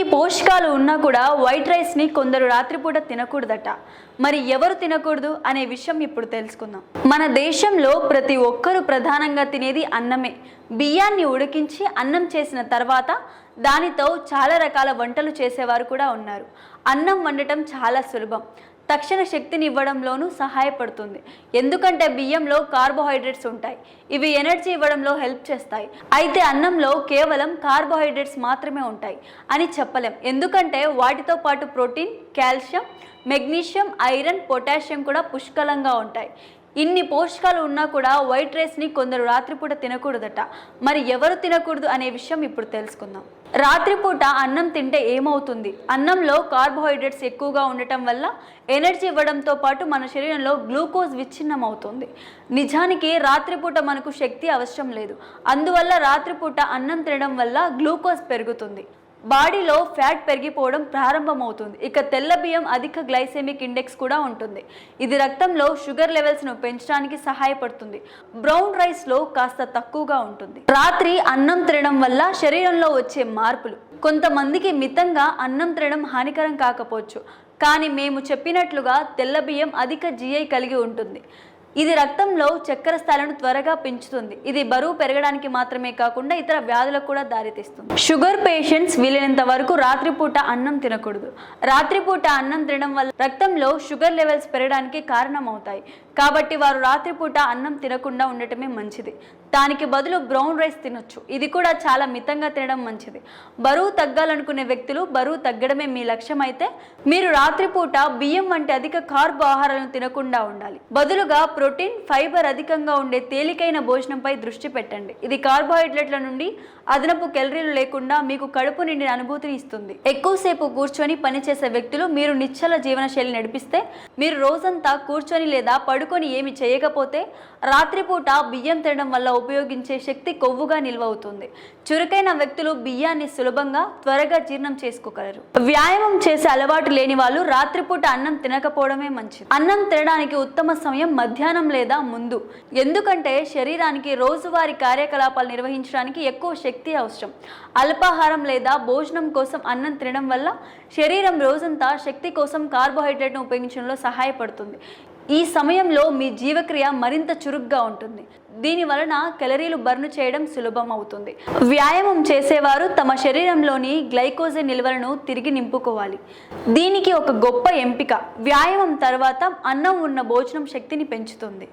ఇన్ని పోషకాలు ఉన్నా కూడా వైట్ రైస్ని కొందరు రాత్రిపూట తినకూడదట. మరి ఎవరు తినకూడదు అనే విషయం ఇప్పుడు తెలుసుకుందాం. మన దేశంలో ప్రతి ఒక్కరూ ప్రధానంగా తినేది అన్నమే. బియ్యాన్ని ఉడికించి అన్నం చేసిన తర్వాత దానితో చాలా రకాల వంటలు చేసేవారు కూడా ఉన్నారు. అన్నం వండటం చాలా సులభం. తక్షణ శక్తిని ఇవ్వడంలోనూ సహాయపడుతుంది. ఎందుకంటే బియ్యంలో కార్బోహైడ్రేట్స్ ఉంటాయి. ఇవి ఎనర్జీ ఇవ్వడంలో హెల్ప్ చేస్తాయి. అయితే అన్నంలో కేవలం కార్బోహైడ్రేట్స్ మాత్రమే ఉంటాయి అని చెప్పలేం. ఎందుకంటే వాటితో పాటు protein calcium magnesium iron potassium కూడా పుష్కలంగా ఉంటాయి. ఇన్ని పోషకాలు ఉన్నా కూడా వైట్ రైస్ని కొందరు రాత్రిపూట తినకూడదట. మరి ఎవరు తినకూడదు అనే విషయం ఇప్పుడు తెలుసుకుందాం. రాత్రిపూట అన్నం తింటే ఏమవుతుంది? అన్నంలో కార్బోహైడ్రేట్స్ ఎక్కువగా ఉండటం వల్ల ఎనర్జీ ఇవ్వడంతో పాటు మన శరీరంలో గ్లూకోజ్ విచ్ఛిన్నం అవుతుంది నిజానికి రాత్రిపూట మనకు శక్తి అవసరం లేదు. అందువల్ల రాత్రిపూట అన్నం తినడం వల్ల గ్లూకోజ్ పెరుగుతుంది. బాడీలో ఫ్యాట్ పెరిగిపోవడం ప్రారంభమవుతుంది. ఇక తెల్ల బియ్యం అధిక గ్లైసెమిక్ ఇండెక్స్ కూడా ఉంటుంది. ఇది రక్తంలో షుగర్ లెవెల్స్ను పెంచడానికి సహాయపడుతుంది. బ్రౌన్ రైస్లో కాస్త తక్కువగా ఉంటుంది. రాత్రి అన్నం తినడం వల్ల శరీరంలో వచ్చే మార్పులు. కొంతమందికి మితంగా అన్నం తినడం హానికరం కాకపోవచ్చు. కానీ మేము చెప్పినట్లుగా తెల్ల బియ్యం అధిక జిఐ కలిగి ఉంటుంది. ఇది రక్తంలో చక్కెర స్థాయిలను త్వరగా పెంచుతుంది. ఇది బరువు పెరగడానికి మాత్రమే కాకుండా ఇతర వ్యాధులకు కూడా దారితీస్తుంది. షుగర్ పేషెంట్స్ వీలైనంత వరకు రాత్రిపూట అన్నం తినకూడదు. రాత్రిపూట అన్నం తినడం వల్ల రక్తంలో షుగర్ లెవెల్స్ పెరగడానికి కారణమవుతాయి. కాబట్టి వారు రాత్రిపూట అన్నం తినకుండా ఉండటమే మంచిది. దానికి బదులు బ్రౌన్ రైస్ తినొచ్చు. ఇది కూడా చాలా మితంగా తినడం మంచిది. బరువు తగ్గాలనుకునే వ్యక్తులు బరువు తగ్గడమే మీ లక్ష్యం అయితే మీరు రాత్రిపూట బియ్యం వంటి అధిక కార్బో ఆహారాలను తినకుండా ఉండాలి. బదులుగా ప్రోటీన్ ఫైబర్ అధికంగా ఉండే తేలికైన భోజనంపై దృష్టి పెట్టండి. ఇది కార్బోహైడ్రేట్ల నుండి అదనపు కెలరీలు లేకుండా మీకు కడుపు నిండిన అనుభూతిని ఇస్తుంది. ఎక్కువసేపు కూర్చొని పనిచేసే వ్యక్తులు మీరు నిశ్చల జీవనశైలి నడిపిస్తే మీరు రోజంతా కూర్చొని లేదా పడుకొని ఏమి చేయకపోతే రాత్రిపూట బియ్యం తినడం వల్ల ఉపయోగించే శక్తి కొవ్వుగా నిల్వవుతుంది. చురుకైన వ్యక్తులు బియ్యాన్ని సులభంగా త్వరగా జీర్ణం చేసుకోగలరు. వ్యాయామం చేసే అలవాటు లేని వాళ్ళు రాత్రిపూట అన్నం తినకపోవడమే మంచిది. అన్నం తినడానికి ఉత్తమ సమయం మధ్యాహ్నం లేదా ముందు. ఎందుకంటే శరీరానికి రోజువారీ కార్యకలాపాలు నిర్వహించడానికి ఎక్కువ శక్తి అవసరం. అల్పాహారం లేదా భోజనం కోసం అన్నం తినడం వల్ల శరీరం రోజంతా శక్తి కోసం కార్బోహైడ్రేట్ను ఉపయోగించడంలో సహాయపడుతుంది. ఈ సమయంలో మీ జీవక్రియ మరింత చురుగ్గా ఉంటుంది. దీని వలన కెలరీలు బర్న్ చేయడం సులభం అవుతుంది. వ్యాయామం చేసేవారు తమ శరీరంలోని గ్లైకోజన్ నిల్వలను తిరిగి నింపుకోవాలి. దీనికి ఒక గొప్ప ఎంపిక. వ్యాయామం తర్వాత అన్నం ఉన్న భోజనం శక్తిని పెంచుతుంది.